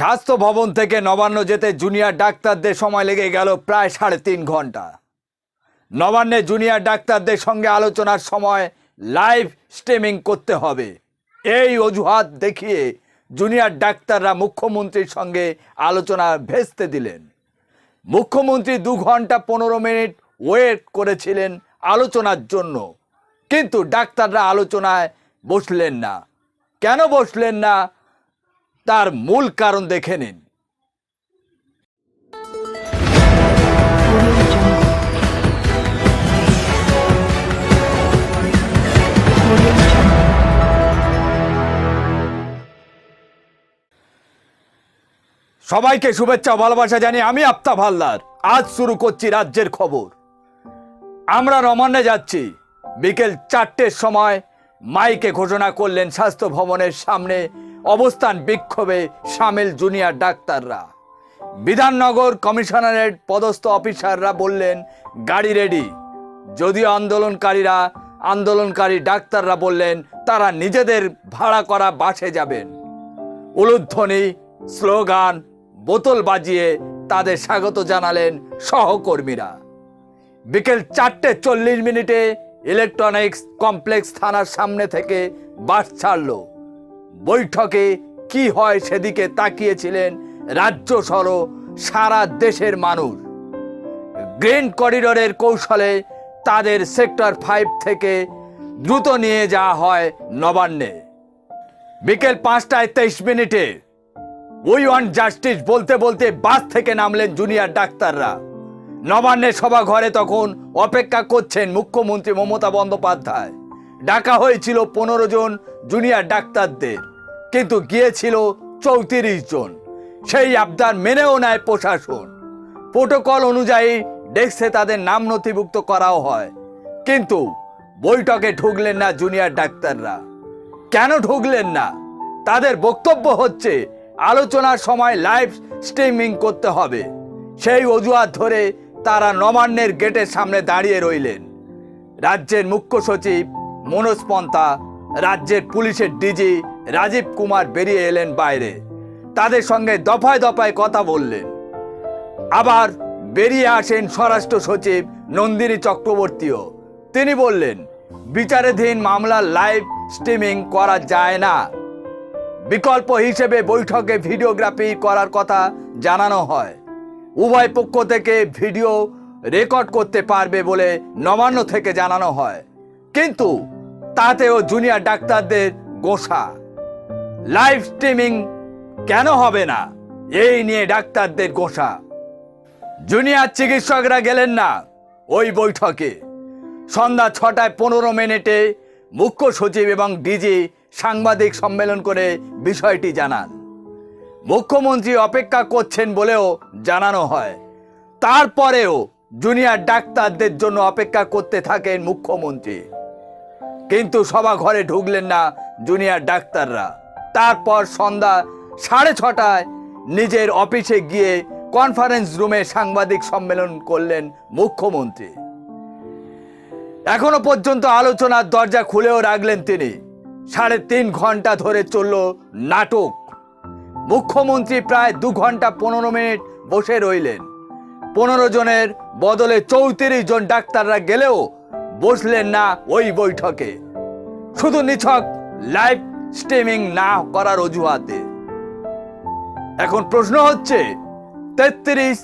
স্বাস্থ্য ভবন থেকে নবান্ন যেতে জুনিয়র ডাক্তারদের সময় লেগে গেল প্রায় সাড়ে তিন ঘণ্টা। নবান্নে জুনিয়র ডাক্তারদের সঙ্গে আলোচনার সময় লাইভ স্ট্রিমিং করতে হবে। এই অজুহাত দেখিয়ে জুনিয়র ডাক্তাররা মুখ্যমন্ত্রীর সঙ্গে আলোচনা ভেস্তে দিলেন। মুখ্যমন্ত্রী দু ঘণ্টা পনেরো মিনিট ওয়েট করেছিলেন আলোচনার জন্য। কিন্তু ডাক্তাররা আলোচনায় বসলেন না। কেন বসলেন না? তার মূল কারণ দেখে নিন। সবাইকে শুভেচ্ছা ভালোবাসা জানিয়ে আমি আপ্তা ভাল্লার আজ শুরু করছি রাজ্যের খবর। আমরা রমান্নে যাচ্ছি। বিকেল চারটের সময় মাইকে ঘোষণা করলেন স্বাস্থ্য ভবনের সামনে অবস্থান বিক্ষোভে সামিল জুনিয়র ডাক্তাররা। বিধাননগর কমিশনারেট পদস্থ অফিসাররা বললেন, গাড়ি রেডি যদিও আন্দোলনকারীরা, আন্দোলনকারী ডাক্তাররা বললেন, তারা নিজেদের ভাড়া করা বাসে যাবেন। উলুধ্বনি, স্লোগান, বোতল বাজিয়ে তাদের স্বাগত জানালেন সহকর্মীরা। বিকেল চারটে চল্লিশ মিনিটে ইলেকট্রনিক্স কমপ্লেক্স থানার সামনে থেকে বাস ছাড়ল। বৈঠকে কি হয় সেদিকে তাকিয়েছিলেন রাজ্য সহ সারা দেশের মানুষ। গ্রিন করিডোরের কৌশলে তাদের সেক্টর ফাইভ থেকে দ্রুত নিয়ে যাওয়া হয় নবান্নে। বিকেল পাঁচটায় তেইশ মিনিটে উই ওয়ান জাস্টিস বলতে বলতে বাস থেকে নামলেন জুনিয়র ডাক্তাররা। নবান্নের সভা ঘরে তখন অপেক্ষা করছেন মুখ্যমন্ত্রী মমতা বন্দ্যোপাধ্যায়। ডাকা হয়েছিল পনেরো জন জুনিয়র ডাক্তারদের, কিন্তু গিয়েছিল চৌত্রিশ জন। সেই আবদার মেনেও নেয় প্রশাসন। প্রোটোকল অনুযায়ী ডেস্কে তাদের নাম নথিভুক্ত করাও হয়। কিন্তু বৈঠকে ঢুকলেন না জুনিয়র ডাক্তাররা। কেন ঢুকলেন না? তাদের বক্তব্য হচ্ছে, আলোচনার সময় লাইভ স্ট্রিমিং করতে হবে। সেই অজুহাত ধরে তারা নবান্নের গেটের সামনে দাঁড়িয়ে রইলেন। রাজ্যের মুখ্য সচিব মনোজ পন্থা রাজ্যের পুলিশের ডিজি রাজীব কুমার বেরিয়ে এলেন বাইরে। তাদের সঙ্গে দফায় দফায় কথা বললেন। আবার বেরিয়ে আসেন স্বরাষ্ট্র সচিব নন্দিনী চক্রবর্তীও। তিনি বললেন, বিচারাধীন মামলার লাইভ স্ট্রিমিং করা যায় না। বিকল্প হিসেবে বৈঠকে ভিডিওগ্রাফি করার কথা জানানো হয়। উভয় পক্ষ থেকে ভিডিও রেকর্ড করতে পারবে বলে নবান্ন থেকে জানানো হয়। কিন্তু তাতেও জুনিয়র ডাক্তারদের গোসা। লাইভ স্ট্রিমিং কেন হবে না? এই নিয়ে ডাক্তারদের গোসা। জুনিয়র চিকিৎসকরা গেলেন না ওই বৈঠকে। সন্ধ্যা ছটায় পনেরো মিনিটে মুখ্য সচিব এবং ডিজি সাংবাদিক সম্মেলন করে বিষয়টি জানান। মুখ্যমন্ত্রী অপেক্ষা করছেন বলেও জানানো হয়। তারপরেও জুনিয়র ডাক্তারদের জন্য অপেক্ষা করতে থাকেন মুখ্যমন্ত্রী। কিন্তু সভা ঘরে ঢুকলেন না জুনিয়র ডাক্তাররা। তারপর সন্ধ্যা সাড়ে ছটায় নিজের অফিসে গিয়ে কনফারেন্স রুমে সাংবাদিক সম্মেলন করলেন মুখ্যমন্ত্রী। এখনও পর্যন্ত আলোচনার দরজা খুলেও রাখলেন তিনি। সাড়ে তিন ঘণ্টা ধরে চলল নাটক। মুখ্যমন্ত্রী প্রায় দু ঘণ্টা পনেরো মিনিট বসে রইলেন। পনেরো জনের বদলে চৌত্রিশ জন ডাক্তাররা গেলেও বসলেন না ওই বৈঠকে। শুধু নিছক লাইভ স্ট্রিমিং না করার অজুহাতে। এখন প্রশ্ন হচ্ছে, তেত্রিশ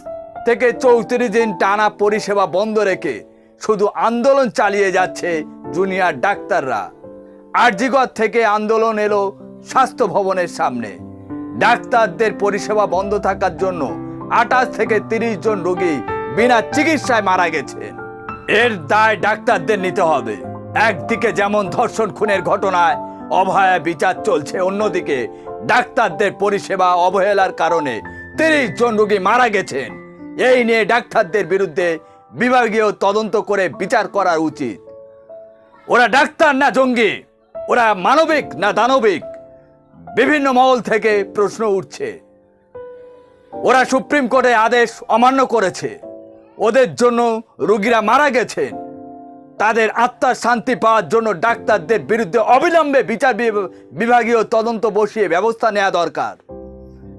থেকে চৌত্রিশ দিন টানা পরিষেবা বন্ধ রেখে শুধু আন্দোলন চালিয়ে যাচ্ছে জুনিয়র ডাক্তাররা। আরজিগর থেকে আন্দোলন এলো স্বাস্থ্য ভবনের সামনে। ডাক্তারদের পরিষেবা বন্ধ থাকার জন্য আঠাশ থেকে তিরিশ জন রোগী বিনা চিকিৎসায় মারা গেছেন। এর দায় ডাক্তারদের নিতে হবে। একদিকে যেমন ধর্ষণ খুনের ঘটনায় অভয়া বিচার চলছে, অন্যদিকে ডাক্তারদের পরিষেবা অবহেলার কারণে তিরিশ জন রোগী মারা গেছেন। এই নিয়ে ডাক্তারদের বিরুদ্ধে বিভাগীয় তদন্ত করে বিচার করা উচিত। ওরা ডাক্তার না জঙ্গি, ওরা মানবিক না দানবিক, বিভিন্ন মহল থেকে প্রশ্ন উঠছে। ওরা সুপ্রিম কোর্টে আদেশ অমান্য করেছে। ওদের জন্য রোগীরা মারা গেছেন। তাদের আত্মার শান্তি পাওয়ার জন্য ডাক্তারদের বিরুদ্ধে অবিলম্বে বিচার বিভ- বিভাগীয় তদন্ত বসিয়ে ব্যবস্থা নেওয়া দরকার।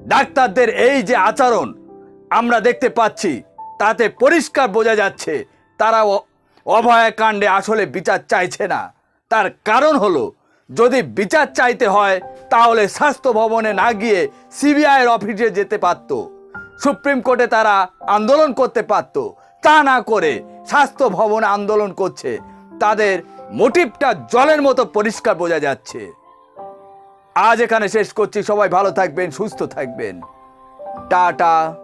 ডাক্তারদের এই যে আচরণ আমরা দেখতে পাচ্ছি, তাতে পরিষ্কার বোঝা যাচ্ছে তারা অভয়াকাণ্ডে আসলে বিচার চাইছে না। তার কারণ হলো, যদি বিচার চাইতে হয়, তাহলে স্বাস্থ্য ভবনে না গিয়ে সিবিআইয়ের অফিসে যেতে পারত। সুপ্রিম কোর্টে তারা আন্দোলন করতে পারত। তা না করে স্বাস্থ্য ভবন আন্দোলন করছে। তাদের মোটিভটা জলের মতো পরিষ্কার বোঝা যাচ্ছে। আজ এখানে শেষ করছি। সবাই ভালো থাকবেন, সুস্থ থাকবেন। Tata,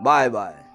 bye bye.